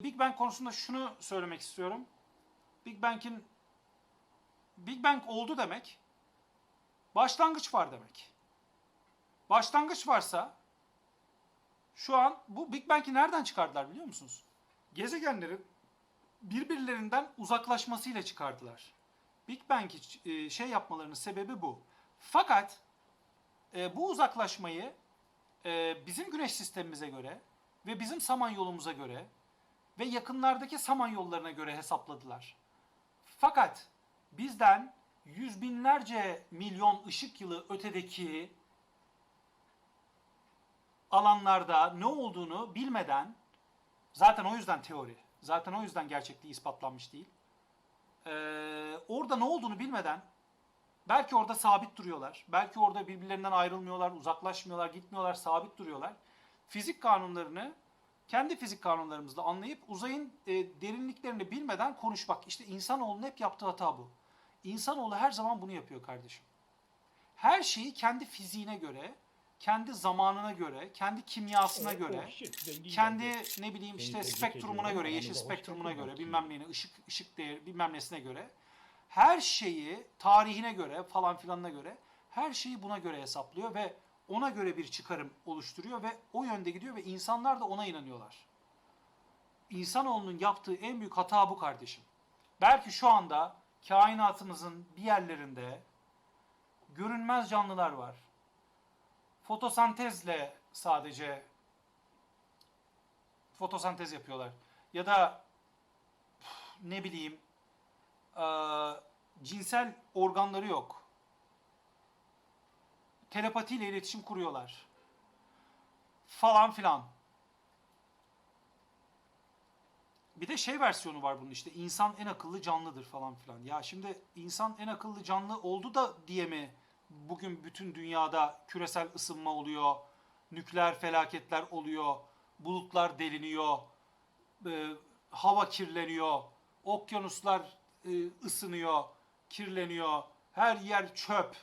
Big Bang konusunda şunu söylemek istiyorum. Big Bang'in Big Bang oldu demek başlangıç var demek. Başlangıç varsa şu an bu Big Bang'i nereden çıkardılar biliyor musunuz? Gezegenlerin birbirlerinden uzaklaşmasıyla çıkardılar. Big Bang'i e, şey yapmalarının sebebi bu. Fakat e, bu uzaklaşmayı e, bizim güneş sistemimize göre ve bizim samanyolumuza göre ve yakınlardaki samanyollarına göre hesapladılar. Fakat bizden yüz binlerce milyon ışık yılı ötedeki alanlarda ne olduğunu bilmeden zaten o yüzden teori, zaten o yüzden gerçekliği ispatlanmış değil. Ee, orada ne olduğunu bilmeden belki orada sabit duruyorlar. Belki orada birbirlerinden ayrılmıyorlar, uzaklaşmıyorlar, gitmiyorlar, sabit duruyorlar. Fizik kanunlarını kendi fizik kanunlarımızla anlayıp uzayın e, derinliklerini bilmeden konuşmak. İşte insanoğlunun hep yaptığı hata bu. İnsanoğlu her zaman bunu yapıyor kardeşim. Her şeyi kendi fiziğine göre, kendi zamanına göre, kendi kimyasına göre, kendi ne bileyim işte spektrumuna göre, yeşil spektrumuna göre, bilmem neyine, ışık ışık değeri, bilmem nesine göre her şeyi tarihine göre falan filanına göre her şeyi buna göre hesaplıyor ve ona göre bir çıkarım oluşturuyor ve o yönde gidiyor ve insanlar da ona inanıyorlar. İnsanoğlunun yaptığı en büyük hata bu kardeşim. Belki şu anda kainatımızın bir yerlerinde görünmez canlılar var. Fotosentezle sadece fotosentez yapıyorlar. Ya da ne bileyim cinsel organları yok. Telepatiyle iletişim kuruyorlar. Falan filan. Bir de şey versiyonu var bunun işte insan en akıllı canlıdır falan filan. Ya şimdi insan en akıllı canlı oldu da diye mi bugün bütün dünyada küresel ısınma oluyor, nükleer felaketler oluyor, bulutlar deliniyor, e, hava kirleniyor, okyanuslar e, ısınıyor, kirleniyor, her yer çöp,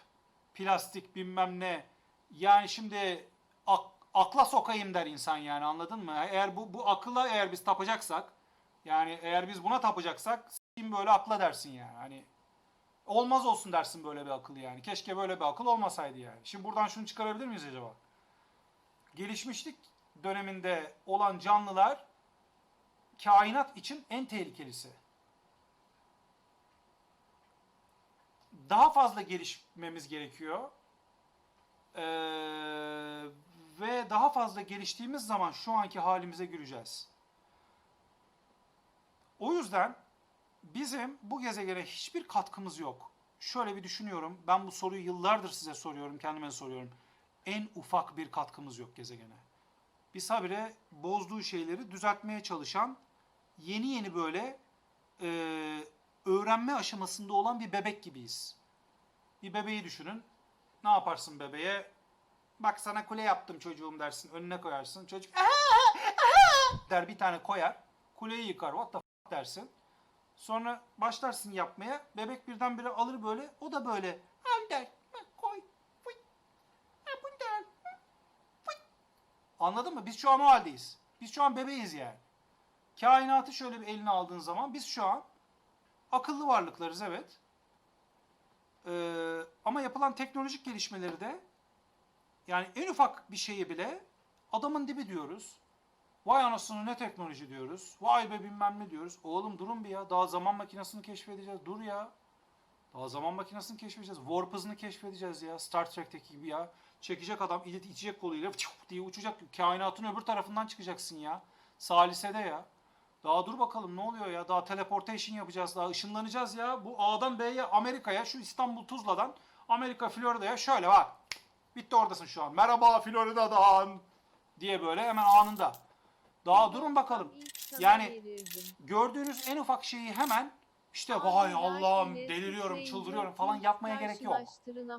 plastik bilmem ne. Yani şimdi ak- akla sokayım der insan yani anladın mı? Eğer bu, bu akıla eğer biz tapacaksak, yani eğer biz buna tapacaksak s**eyim böyle akla dersin yani. Hani olmaz olsun dersin böyle bir akıl yani. Keşke böyle bir akıl olmasaydı yani. Şimdi buradan şunu çıkarabilir miyiz acaba? Gelişmişlik döneminde olan canlılar kainat için en tehlikelisi. Daha fazla gelişmemiz gerekiyor. Ee, ve daha fazla geliştiğimiz zaman şu anki halimize gireceğiz. O yüzden bizim bu gezegene hiçbir katkımız yok. Şöyle bir düşünüyorum. Ben bu soruyu yıllardır size soruyorum, kendime soruyorum. En ufak bir katkımız yok gezegene. Biz habire bozduğu şeyleri düzeltmeye çalışan yeni yeni böyle e, öğrenme aşamasında olan bir bebek gibiyiz. Bir bebeği düşünün. Ne yaparsın bebeğe? Bak sana kule yaptım çocuğum dersin. Önüne koyarsın. Çocuk der bir tane koyar. Kuleyi yıkar. What the f- dersin. Sonra başlarsın yapmaya. Bebek birdenbire alır böyle. O da böyle. Al der. "Ha, Koy. Fıy. Hı, fıy." Anladın mı? Biz şu an o haldeyiz. Biz şu an bebeğiz yani. Kainatı şöyle bir eline aldığın zaman biz şu an akıllı varlıklarız evet. Ee, ama yapılan teknolojik gelişmeleri de yani en ufak bir şeyi bile adamın dibi diyoruz. Vay anasını ne teknoloji diyoruz. Vay be bilmem ne diyoruz. Oğlum durun bir ya. Daha zaman makinesini keşfedeceğiz. Dur ya. Daha zaman makinesini keşfedeceğiz. Warp hızını keşfedeceğiz ya. Star Trek'teki gibi ya. Çekecek adam ilet içecek koluyla diye uçacak. Kainatın öbür tarafından çıkacaksın ya. Salise'de ya. Daha dur bakalım ne oluyor ya? Daha teleportation yapacağız. Daha ışınlanacağız ya. Bu A'dan B'ye Amerika'ya şu İstanbul Tuzla'dan Amerika Florida'ya şöyle bak. Bitti oradasın şu an. Merhaba Florida'dan diye böyle hemen anında. Daha durun bakalım. Yani gördüğünüz en ufak şeyi hemen işte vay Allah'ım deliriyorum, çıldırıyorum falan yapmaya gerek yok.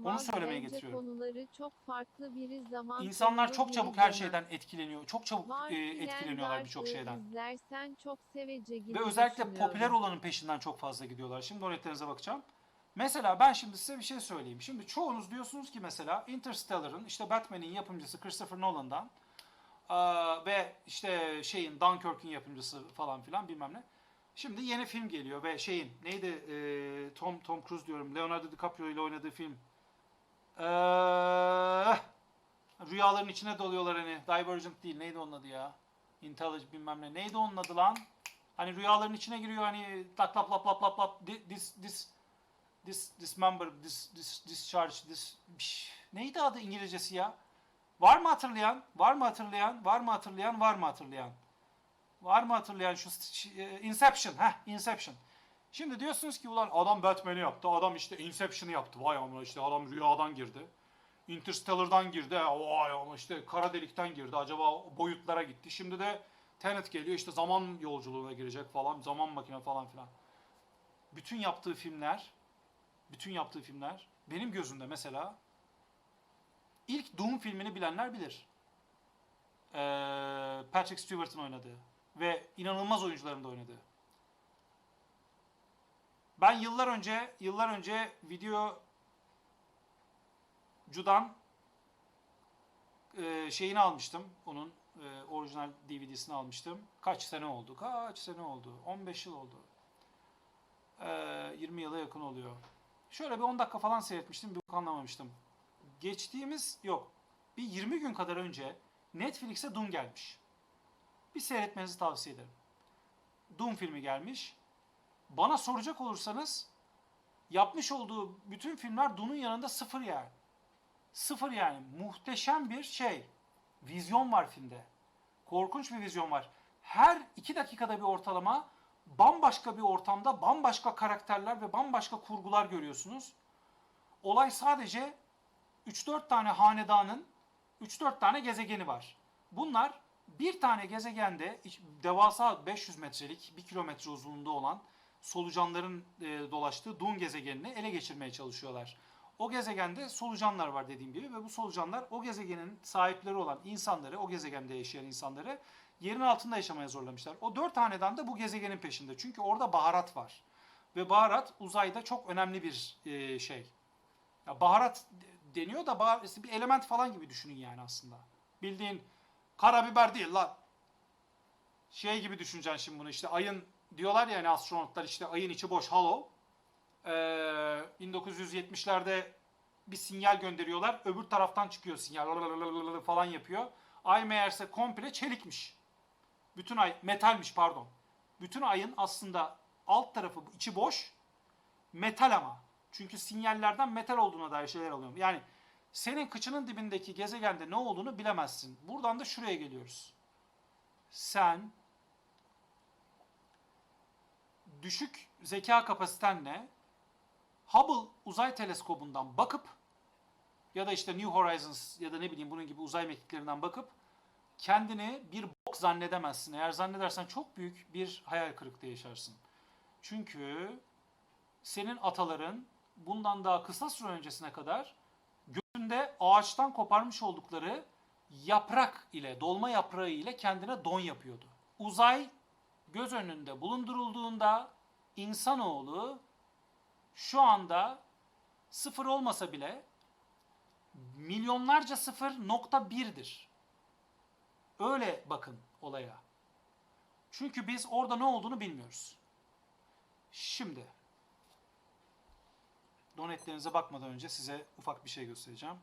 Onu söylemeye getiriyorum. Konuları çok farklı bir zaman İnsanlar çok çabuk her şeyden etkileniyor. Çok çabuk e, etkileniyorlar birçok e, şeyden. İzlersen çok sevece Ve özellikle popüler olanın peşinden çok fazla gidiyorlar. Şimdi donetlerinize bakacağım. Mesela ben şimdi size bir şey söyleyeyim. Şimdi çoğunuz diyorsunuz ki mesela Interstellar'ın işte Batman'in yapımcısı Christopher Nolan'dan Aa, ve işte şeyin Dunkirk'ün yapımcısı falan filan bilmem ne. Şimdi yeni film geliyor ve şeyin neydi Ee, Tom Tom Cruise diyorum Leonardo DiCaprio ile oynadığı film. Ee, rüyaların içine doluyorlar hani Divergent değil neydi onun adı ya? Intelligent bilmem ne. Neydi onun adı lan? Hani rüyaların içine giriyor hani lap lap lap lap lap lap this this this dismember this this discharge this Şş, neydi adı İngilizcesi ya? Var mı hatırlayan? Var mı hatırlayan? Var mı hatırlayan? Var mı hatırlayan? Var mı hatırlayan şu e, Inception? Heh, Inception. Şimdi diyorsunuz ki ulan adam Batman'i yaptı, adam işte Inception'ı yaptı. Vay ama işte adam rüyadan girdi. Interstellar'dan girdi. Vay ama işte kara delikten girdi. Acaba boyutlara gitti. Şimdi de Tenet geliyor işte zaman yolculuğuna girecek falan. Zaman makine falan filan. Bütün yaptığı filmler, bütün yaptığı filmler benim gözümde mesela ilk Doom filmini bilenler bilir. Ee, Patrick Stewart'ın oynadığı ve inanılmaz oyuncuların da oynadığı. Ben yıllar önce yıllar önce video Cudan e, şeyini almıştım. Onun e, orijinal DVD'sini almıştım. Kaç sene oldu? Kaç sene oldu? 15 yıl oldu. E, 20 yıla yakın oluyor. Şöyle bir 10 dakika falan seyretmiştim. Bir anlamamıştım. Geçtiğimiz yok. Bir 20 gün kadar önce Netflix'e Doom gelmiş. Bir seyretmenizi tavsiye ederim. Doom filmi gelmiş. Bana soracak olursanız yapmış olduğu bütün filmler Doom'un yanında sıfır yani. Sıfır yani. Muhteşem bir şey. Vizyon var filmde. Korkunç bir vizyon var. Her iki dakikada bir ortalama bambaşka bir ortamda bambaşka karakterler ve bambaşka kurgular görüyorsunuz. Olay sadece 3-4 tane hanedanın 3-4 tane gezegeni var. Bunlar bir tane gezegende devasa 500 metrelik 1 kilometre uzunluğunda olan solucanların e, dolaştığı Dun gezegenini ele geçirmeye çalışıyorlar. O gezegende solucanlar var dediğim gibi ve bu solucanlar o gezegenin sahipleri olan insanları, o gezegende yaşayan insanları yerin altında yaşamaya zorlamışlar. O dört haneden de bu gezegenin peşinde. Çünkü orada baharat var. Ve baharat uzayda çok önemli bir e, şey. Ya baharat de- deniyor da bir element falan gibi düşünün yani aslında. Bildiğin karabiber değil lan. Şey gibi düşüneceksin şimdi bunu işte ayın diyorlar ya hani astronotlar işte ayın içi boş hollow. Ee, 1970'lerde bir sinyal gönderiyorlar. Öbür taraftan çıkıyor sinyal falan yapıyor. Ay meğerse komple çelikmiş. Bütün ay metalmiş pardon. Bütün ayın aslında alt tarafı içi boş. Metal ama. Çünkü sinyallerden metal olduğuna dair şeyler alıyorum. Yani senin kıçının dibindeki gezegende ne olduğunu bilemezsin. Buradan da şuraya geliyoruz. Sen düşük zeka kapasitenle Hubble uzay teleskobundan bakıp ya da işte New Horizons ya da ne bileyim bunun gibi uzay mekiklerinden bakıp kendini bir bok zannedemezsin. Eğer zannedersen çok büyük bir hayal kırıklığı yaşarsın. Çünkü senin ataların bundan daha kısa süre öncesine kadar gözünde ağaçtan koparmış oldukları yaprak ile, dolma yaprağı ile kendine don yapıyordu. Uzay göz önünde bulundurulduğunda insanoğlu şu anda sıfır olmasa bile milyonlarca sıfır nokta birdir. Öyle bakın olaya. Çünkü biz orada ne olduğunu bilmiyoruz. Şimdi donetlerinize bakmadan önce size ufak bir şey göstereceğim.